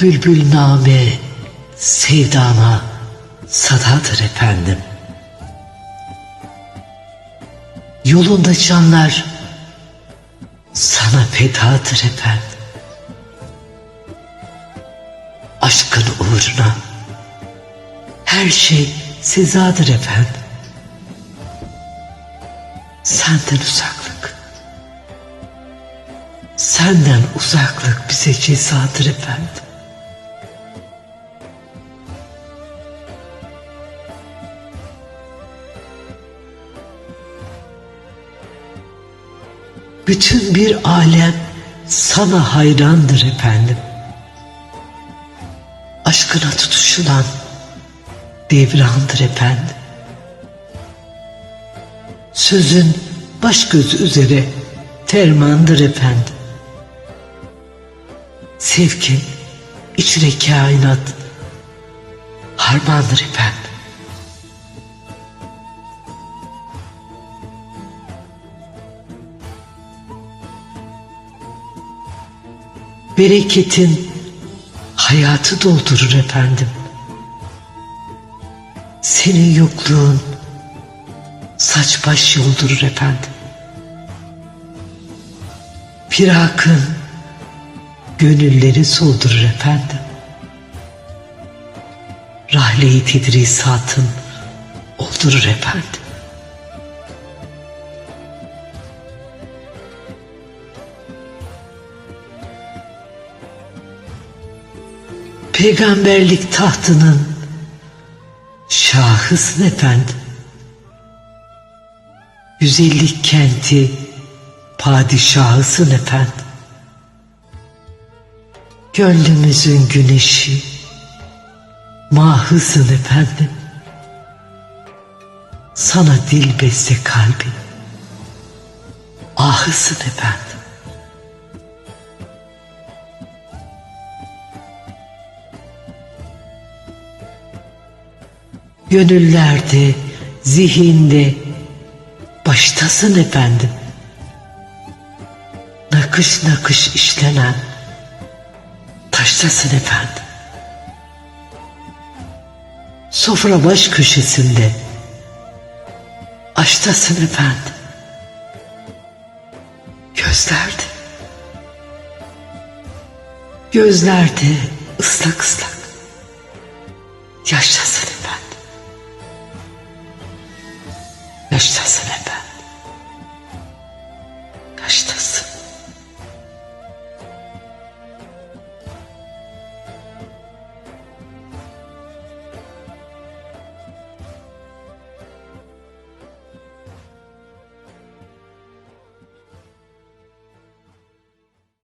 Bülbül name sevdana sadadır efendim. Yolunda canlar sana fedadır efendim. Aşkın uğruna her şey sezadır efendim. Senden uzaklık, senden uzaklık bize cezadır efendim. Bütün bir alem sana hayrandır efendim. Aşkına tutuşulan devrandır efendim. Sözün baş göz üzere fermandır efendim. Sevkin içre kainat harmandır efendim. Bereketin hayatı doldurur efendim. Senin yokluğun saç baş yoldurur efendim. Firakın gönülleri soldurur efendim. Rahle-i tedrisatın oldurur efendim. Peygamberlik tahtının şahısın efendim. Güzellik kenti padişahısın efendim. Gönlümüzün güneşi mahısın efendim. Sana dil beste kalbim ahısın efendim. Gönüllerde, zihinde baştasın efendim. Nakış nakış işlenen taştasın efendim. Sofra baş köşesinde aştasın efendim. Gözlerde, gözlerde ıslak ıslak yaştasın.